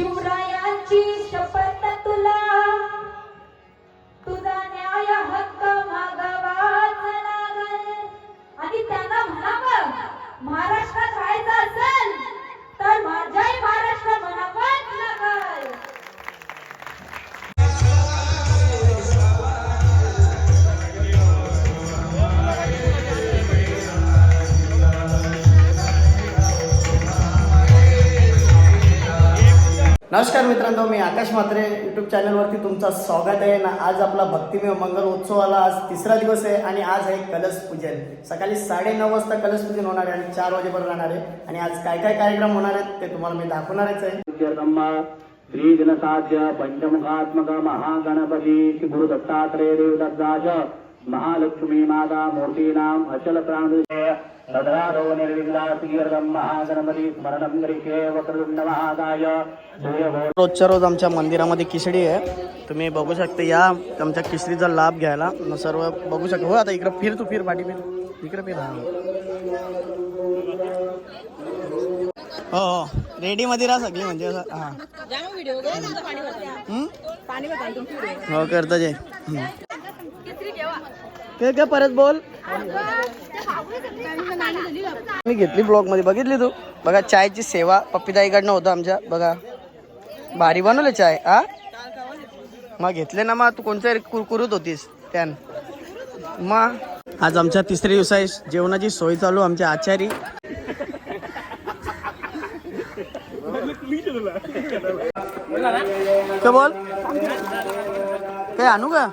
คิวไร नमस्कार मित्रांनो मी आकाश म्हात्रे. यूट्यूब चॅनलवरती तुमचं स्वागत आहे. ना आज आपला भक्तिमय मंगल उत्सवाला आज तिसरा दिवस आहे आणि आज आहे कलश पूजन. सकाळी साडेनऊ वाजता कलश पूजन होणार आहे आणि चार वाजेपर्यंत राहणार आहे. आणि आज काय काय कार्यक्रम होणार आहेत ते तुम्हाला मी दाखवणारच आहे. श्री श्रीगणसाध्य पंचमुखात्मक महागणपती श्री गुरु दत्तात्रेय देवदत्ताच महालक्ष्मी माता मूर्तीनाम अचल प्राण तद्रादो निर्विघ्नातीर्थम महागणपती स्मरणं करिष्ये सूर्यभो रोजच्या रोज आमच्या मंदिरामध्ये खिचडी आहे. तुम्ही बघू शकता या आमच्या खिचडीचा लाभ घ्यायला. न सर्व बघू शकता. हो आता इकडं फिर तू फिर पाठी फिर. इकडे फिर हा. हो हो. रेडीमध्ये राहा सगळी म्हणजे असं हां. हं? करतो जे. काय काय परत बोल. मी घेतली ब्लॉगमध्ये बघितली तू? बघा चायची सेवा पप्पीताईकडनं होतं आमच्या बघा. भारी बनवले चाय आ? मग घेतले ना मग तू कोणत्या कुरकुरत होतीस? त्यान. मग आज आमच्या तिसऱ्या दिवसा जेवणाची सोय चालू आमच्या आचारी. काय बोल? काय आणू का?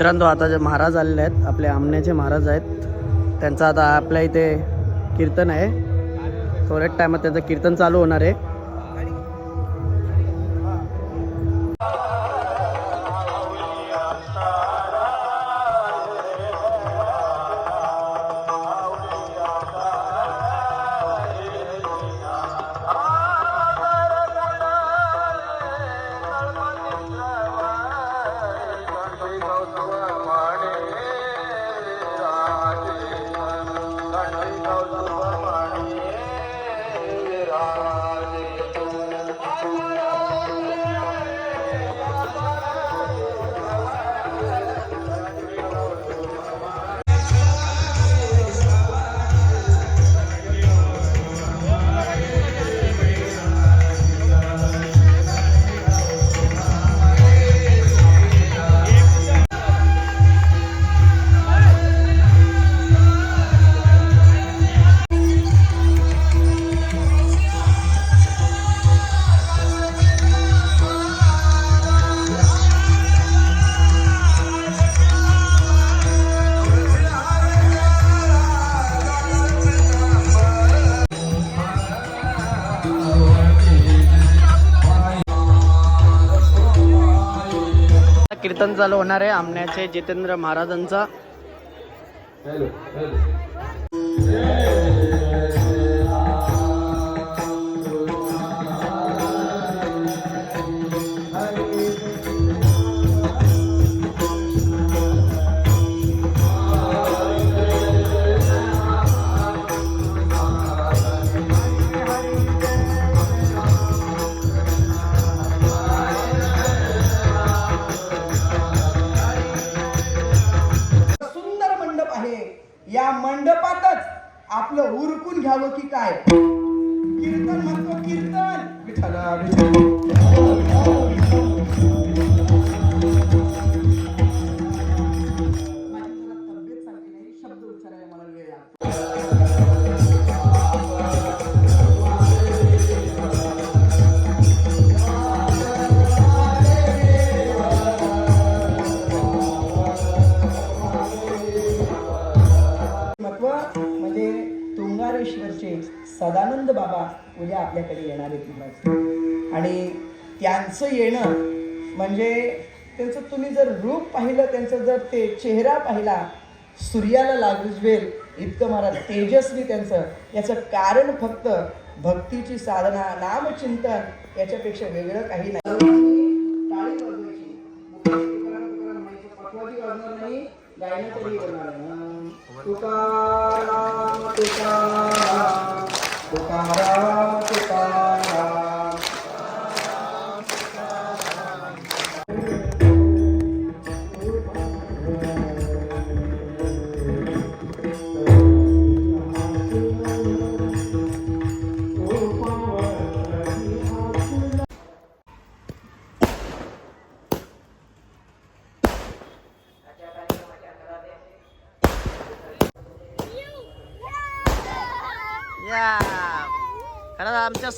मित्रांनो आता जे महाराज आलेले आहेत आपले आमण्याचे महाराज आहेत. त्यांचं आता आपल्या इथे कीर्तन आहे. थोड्याच टायमात त्यांचं कीर्तन चालू होणार आहे. चालू होणार आहे आमण्याचे जितेंद्र महाराजांचा. मंडपातच आपलं उरकून घ्यावं की काय? कीर्तन म्हणतो कीर्तन. विठ्ठल विठ्ठल सदानंद बाबा उद्या आपल्याकडे येणार आहेत आणि त्यांचं येणं म्हणजे त्यांचं तुम्ही जर रूप पाहिलं त्यांचं जर ते चेहरा पाहिला सूर्याला लागुजवेल इतकं मला तेजस्वी त्यांचं. याचं कारण फक्त भक्तीची साधना नामचिंतन याच्यापेक्षा वेगळं काही नाही.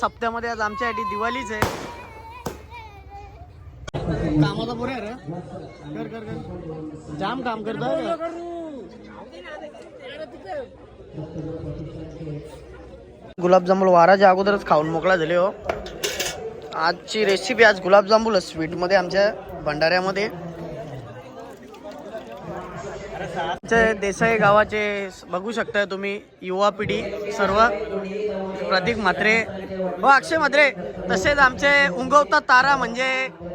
सप्त्यामध्ये आज आमच्यासाठी दिवाळीच आहे. कामाचा पुरे रे. कर कर कर. जाम काम करतो गुलाबजामुन वाराच्या अगोदरच खाऊन मोकळा झाले हो. आजची रेसिपी आज गुलाबजामुन स्वीटमध्ये आमच्या भंडाऱ्यामध्ये. आमचे देसाई गावाचे बघू शकताय तुम्ही युवा पिढी सर्व प्रतीक म्हात्रे. व अक्षय म्हात्रे तसेच आमचे उंगवता तारा म्हणजे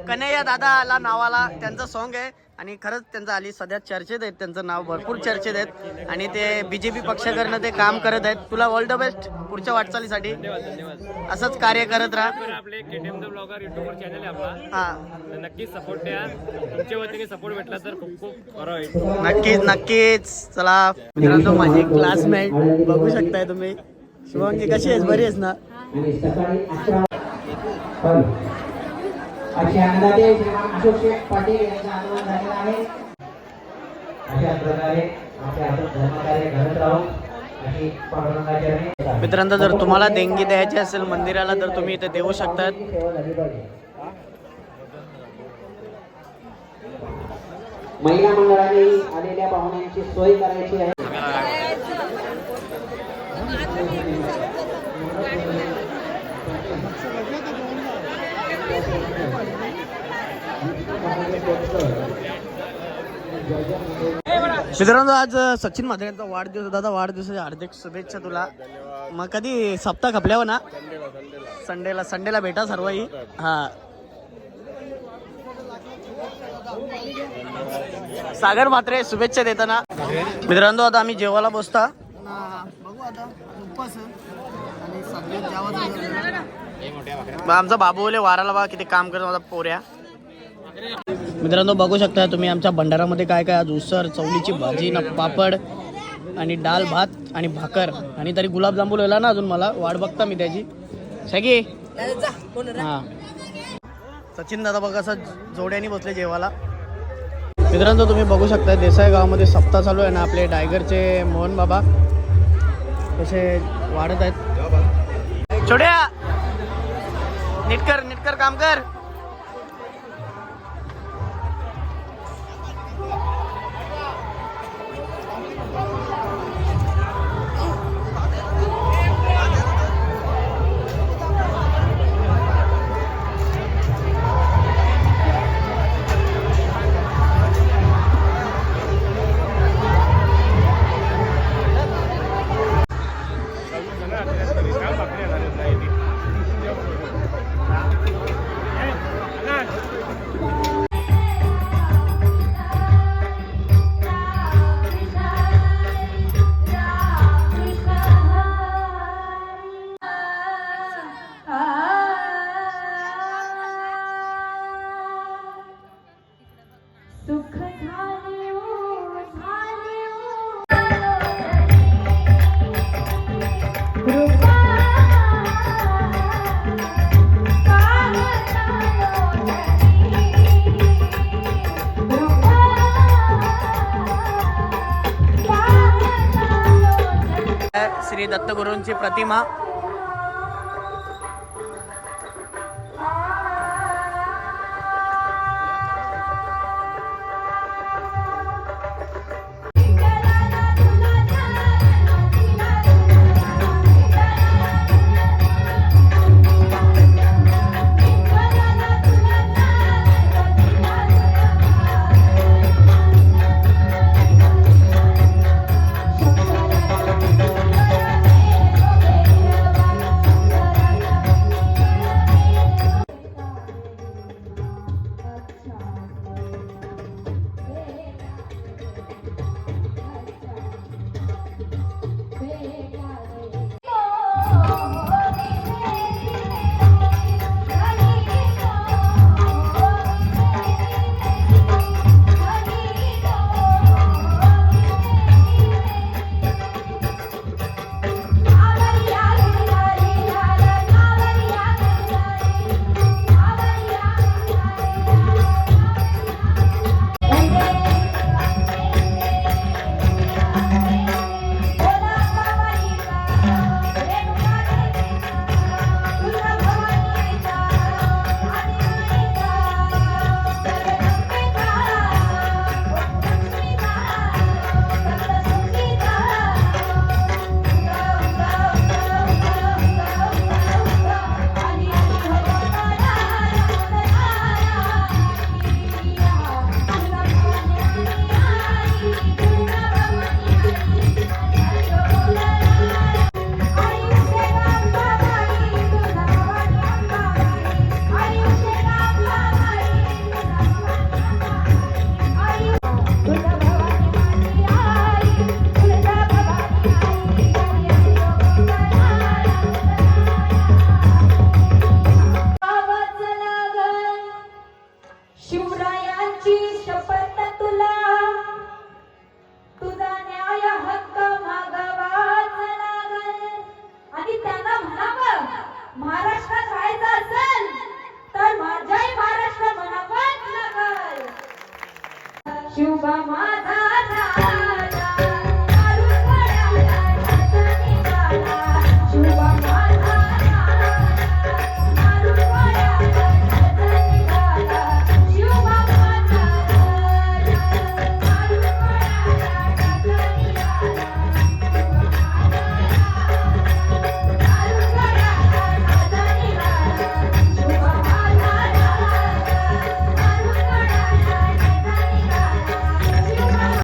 कन्हैया दादाला नावाला त्यांचं सॉन्ग आहे. आणि खरंच त्यांचं आली सध्या चर्चेत आहेत त्यांचं नाव भरपूर चर्चेत आहेत. आणि ते बी जे पी पक्षाकडनं ते काम करत आहेत. तुला ऑल द बेस्ट पुढच्या वाटचालीसाठी. असंच कार्य करत राहा. तर आपले केटीएम द ब्लॉगर युट्यूबवर चॅनल आहे आपला. हां. नक्कीच सपोर्ट द्या. तुमच्या वतीने सपोर्ट भेटला तर खूप खूप बरं होईल. नक्कीच नक्कीच. चला. मित्रांनो माझे क्लासमेट बघू शकताय तुम्ही. शुभांगी कशी आहेस? बरी आहेस ना? श्रीमान अशोक पाटील यांचं आगमन झालेलं आहे. अशा प्रकारे आपले आपण धर्मकार्य करत राहू. अशी पांडुरंगाचरणी मित्रांनो जर तुम्हाला देणगी द्यायची असेल मंदिराला तर तुम्ही इथे देऊ शकतात. महिला मंडळाने आलेल्या पाहुण्यांची सोय करायची आहे. मित्रांनो आज सचिन म्हात्रे यांचा वाढदिवस दादा वाढदिवसाच्या हार्दिक शुभेच्छा तुला. मग कधी सप्ताह खपल्यावर ना? संडेला संडेला भेटा सर्वही. हा. सागर म्हात्रे शुभेच्छा देताना. मित्रांनो आता आम्ही जेवायला बसता. बघू आता उपवास आणि आमचा बाबूले वाराला बा किती काम करतो माझा पोऱ्या. मित्रांनो बघू शकता तुम्ही आमच्या भंडारामध्ये काय काय आज उसर चवलीची भाजी ना पापड आणि डाल भात आणि भाकर. आणि तरी गुलाबजांबू लिहिला ना अजून मला. वाट बघता मी त्याची. सगळी हां. सचिन दादा बघा असं जोड्याने बसले जेवायला. मित्रांनो तुम्ही बघू शकता देसाई गावामध्ये सप्ताह चालू आहे ना आपले टायगरचे मोहन बाबा. तसे वाढत आहेत. छोड्या नीटकर नीटकर काम कर. दत्तगुरूंची प्रतिमा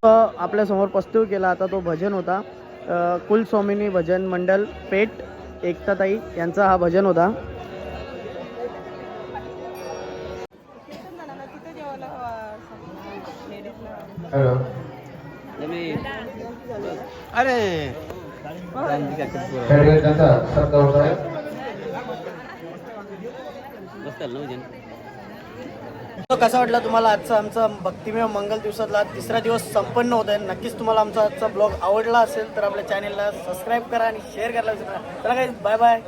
आपल्यासमोर पस्तूर केला. आता तो भजन होता. कुलस्वामिनी भजन मंडल पेठ एकताताई यांचा हा भजन होता. अरे. कसा वाटला तुम्हाला आजचा आमचा भक्तिमय मंगल दिवसातला? तिसरा दिवस संपन्न होत आहे. नक्कीच तुम्हाला आमचा आजचा ब्लॉग आवडला असेल तर आपल्या चॅनेलला सबस्क्राईब करा आणि शेअर करायला विसरू नका. चला काही बाय बाय